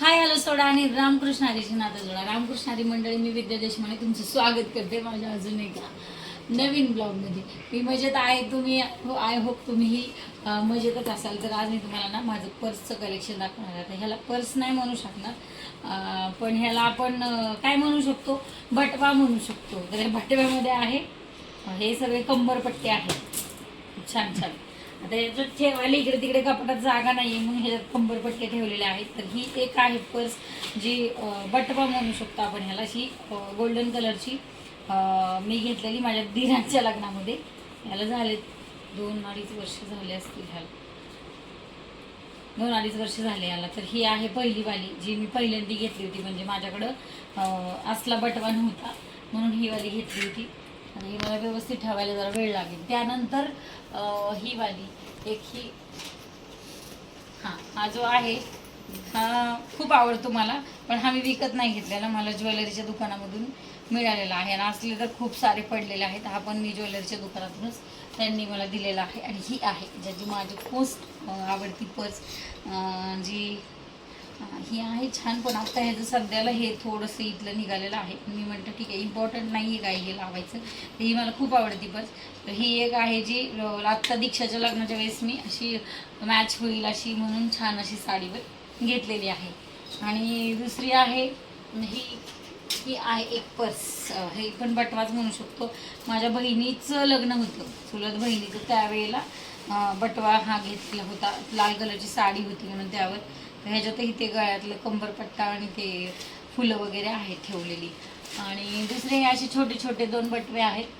Hi hello सोडा आणि रामकृष्ण हरीची नाता जोडा. रामकृष्ण हरी मंडळी मी विद्या देशमाने तुमचं स्वागत करते माझ्या अजून एका नवीन ब्लॉगमध्ये. मी मजेत आहे तुम्ही हो आय होप तुम्हीही मजेतच असाल. तर आज मी तुम्हाला ना माझं पर्सचं कलेक्शन दाखवणार आहे. ह्याला पर्स नाही म्हणू शकणार पण ह्याला आपण काय म्हणू शकतो? बटवा म्हणू शकतो. तर या बटव्यामध्ये आहे. हे सगळे कंबरपट्टे आहेत. छान छान. आता याच्यात ठेवायला इकडे तिकडे कपाटात जागा नाही आहे म्हणून ह्याच्यात कंबरपट्टे ठेवलेले आहेत. तर ही एक आहे पर्स जी अं, बटवा म्हणू शकतो आपण ह्याला अशी गोल्डन कलरची मी घेतलेली माझ्या दिरांच्या लग्नामध्ये. ह्याला झाले दोन अडीच वर्ष झाले असतील ह्याला. दोन अडीच वर्ष झाले याला तर ही आहे पहिली वाली जी मी पहिल्यांदी घेतली होती. म्हणजे माझ्याकडं असला बटवा नव्हता म्हणून ही वाली घेतली होती. आणि ही मला व्यवस्थित ठेवायला जरा वेळ लागेल. त्यानंतर ही वाली एक ही हां हा जो आहे हा खूप आवडतो मला पण हा मी विकत नाही घेतलेला. मला ज्वेलरीच्या दुकानामधून मिळालेला आहे. आणि असले तर खूप सारे पडलेले आहेत. हा पण मी ज्वेलरीच्या दुकानातूनच त्यांनी मला दिलेला आहे. आणि ही आहे ज्याची माझी मोस्ट आवडती पर्स जी ही आहे छान पण आता ह्याचं सध्याला हे थोडंसं इथलं निघालेलं आहे. मी म्हणतो ठीक आहे इम्पॉर्टंट नाही आहे काही हे लावायचं? तर ही मला खूप आवडती बस. तर ही एक आहे जी आत्ता दीक्षाच्या लग्नाच्या वेळेस मी अशी मॅच होईल अशी म्हणून छान अशी साडीवर घेतलेली आहे. आणि दुसरी आहे ही ही आहे एक पर्स. हे पण बटवाच म्हणू शकतो. माझ्या बहिणीचं लग्न होतं चुलत बहिणीचं. त्यावेळेला बटवा हा घेतला होता. लाल कलरची साडी होती म्हणून त्यावर. तर ह्याच्यातही ते गळ्यातलं कंबरपट्टा आणि ते फुलं वगैरे आहेत ठेवलेली. आणि दुसरे हे असे छोटे छोटे दोन बटवे आहेत.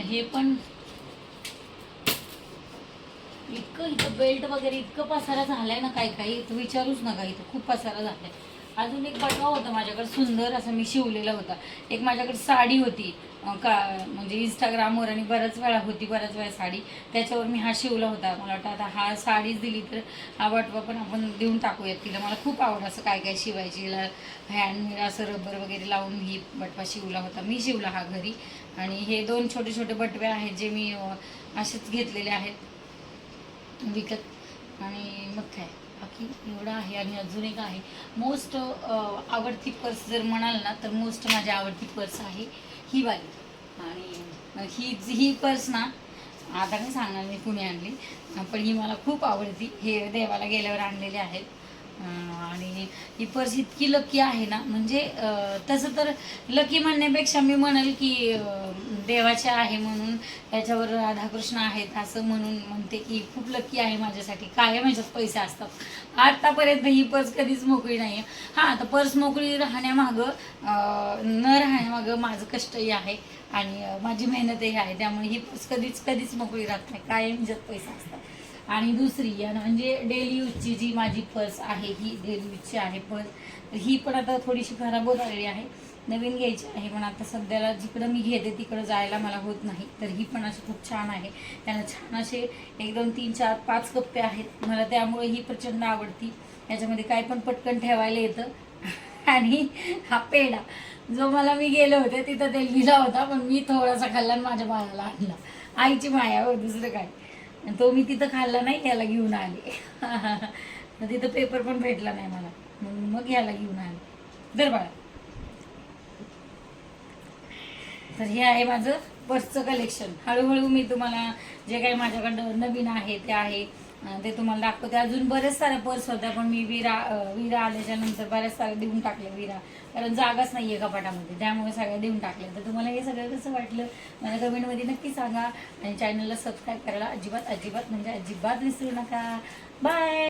हे पण इतकं इथं बेल्ट वगैरे इतकं पसारा झालाय ना काही काही इथं विचारूच नका इथं खूप पसारा झालाय. अजून एक बटवा होता माझ्याकडे सुंदर असा मी शिवलेला होता. एक माझ्याकडे साडी होती. का म्हणजे इंस्टाग्रामवर आणि बऱ्याच वेळा होती बऱ्याच वेळा साडी. त्याच्यावर मी हा शिवला होता. मला वाटतं आता हा साडीच दिली तर हा बटवा पण आपण देऊन टाकूयात तिला. मला खूप आवड असं काय काय शिवायची. हिला हँडमेड असं रबर वगैरे लावून ही बटवा शिवला होता. मी शिवला हा घरी. आणि हे दोन छोटे छोटे बटवे आहेत जे मी असेच घेतलेले आहेत. विकत. आणि मग काय? बाकी एवढं आहे आणि अजून एक आहे. मोस्ट आवडती पर्स जर म्हणाल ना तर मोस्ट माझी आवडती पर्स आहे ही वाली. आणि ही ही पर्स ना आता मी सांगणार मी कुणी आणली पण ही मला खूप आवडती. हे देवाला गेल्यावर आणलेली आहेत आणि ही पर्स इतकी लकी आहे ना म्हणजे तसं तर लकी म्हणण्यापेक्षा मी म्हणेल की देवाच्या देवाचे आहे म्हणून त्याच्यावर राधाकृष्ण आहेत असं म्हणून म्हणते की खूप लकी आहे माझ्यासाठी. कायम ह्याच्यात पैसे असतात. आत्तापर्यंत ही पर्स कधीच मोकळी नाही आहे हां तर पर्स मोकळी राहण्यामागं न राहण्यामागं माझं कष्टही आहे आणि माझी मेहनतही आहे. त्यामुळे ही पर्स कधीच कधीच मोकळी राहत नाही. कायम ह्याच्यात पैसे असतात. आणि दुसरी या म्हणजे डेली यूजची जी माझी पर्स आहे ही डेली यूजची आहे पर्स ही पण आता थोडीशी खराब होत आलेली आहे. नवीन घ्यायची आहे पण आता सध्याला जिकडं मी घेते तिकडं जायला मला होत नाही. तर ही पण अशी खूप छान आहे. त्याला छान असे एक दोन तीन चार पाच कप्पे आहेत. मला त्यामुळे ही प्रचंड आवडती. याच्यामध्ये काय पण पटकन ठेवायला येतं. आणि हा पेढा जो मला मी गेले होते तिथं ते लिहिला होता पण मी थोडासा खाल्ला माझ्या बाळाला आणला. आईची माया हो दुसरं काय. आणि तो मी तिथं खाल्ला नाही याला घेऊन आले. तर तिथं पेपर पण भेटला नाही मला. म्हणून मग याला घेऊन आले. दर बाळा. तर हे आहे माझं पर्सचं कलेक्शन हळूहळू मी तुम्हाला जे काही माझ्याकडं नवीन आहे ते आहे. ते तुम्हाला दाखवते. अजून बरेच साऱ्या पर्स होत्या पण मी विरा विरा आल्याच्यानंतर बऱ्याच साऱ्या देऊन टाकल्या विरा. कारण जागाच नाही आहे कपाटामध्ये त्यामुळे सगळ्या देऊन टाकल्या तर तुम्हाला हे सगळं कसं वाटलं? मला कमेंटमध्ये नक्की सांगा. आणि चॅनलला सबस्क्राईब करायला अजिबात अजिबात म्हणजे अजिबात विसरू नका. बाय